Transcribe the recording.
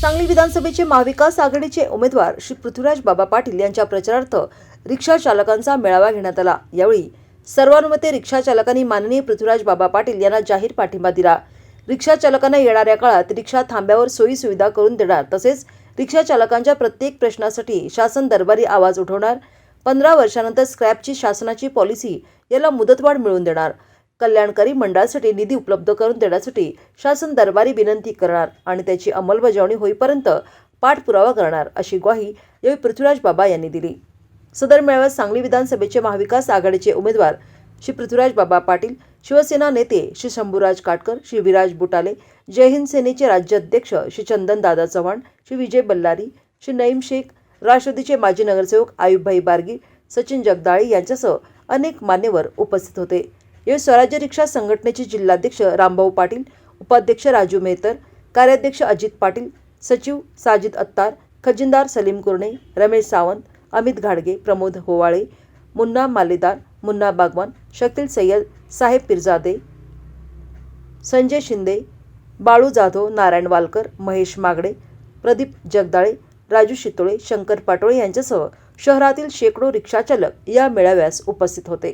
सांगली विधानसभेचे महाविकास आघाडीचे उमेदवार श्री पृथ्वीराज बाबा पाटील यांच्या प्रचारार्थ रिक्षा चालकांचा मेळावा घेण्यात आला. यावेळी सर्वानुमते रिक्षा चालकांनी माननीय पृथ्वीराज बाबा पाटील यांना जाहीर पाठिंबा दिला. रिक्षा चालकांना येणाऱ्या काळात रिक्षा थांब्यावर सोयी सुविधा करून देणार तसेच रिक्षा चालकांच्या प्रत्येक प्रश्नासाठी शासन दरबारी आवाज उठवणार. पंधरा वर्षानंतर स्क्रॅपची शासनाची पॉलिसी याला मुदतवाढ मिळवून देणार. कल्याणकारी मंडळासाठी निधी उपलब्ध करून देण्यासाठी शासन दरबारी विनंती करणार आणि त्याची अंमलबजावणी होईपर्यंत पाठपुरावा करणार अशी ग्वाही यावेळी पृथ्वीराज बाबा यांनी दिली. सदर मेळाव्यात सांगली विधानसभेचे महाविकास आघाडीचे उमेदवार श्री पृथ्वीराज बाबा पाटील शिवसेना नेते श्री शंभूराज काटकर श्री विराज बुटाले जय हिंद सेनेचे राज्याध्यक्ष श्री चंदन दादा चव्हाण श्री विजय बल्लारी श्री नईम शेख राष्ट्रवादीचे माजी नगरसेवक आयुबभाई बारगी सचिन जगदाळे यांच्यासह अनेक मान्यवर उपस्थित होते. यावेळी स्वराज्य रिक्षा संघटनेचे जिल्हाध्यक्ष रामभाऊ पाटील उपाध्यक्ष राजू मेहतर कार्याध्यक्ष अजित पाटील सचिव साजिद अत्तार खजिनदार सलीम कुर्णे रमेश सावंत अमित घाडगे प्रमोद होवाळे मुन्ना मालेदार मुन्ना बागवान शकील सय्यद साहेब पिरजादे संजय शिंदे बाळू जाधव नारायण वालकर महेश मागडे प्रदीप जगदाळे राजू शितोळे शंकर पाटोळे यांच्यासह शहरातील शेकडो रिक्षाचालक या मेळाव्यास उपस्थित होते.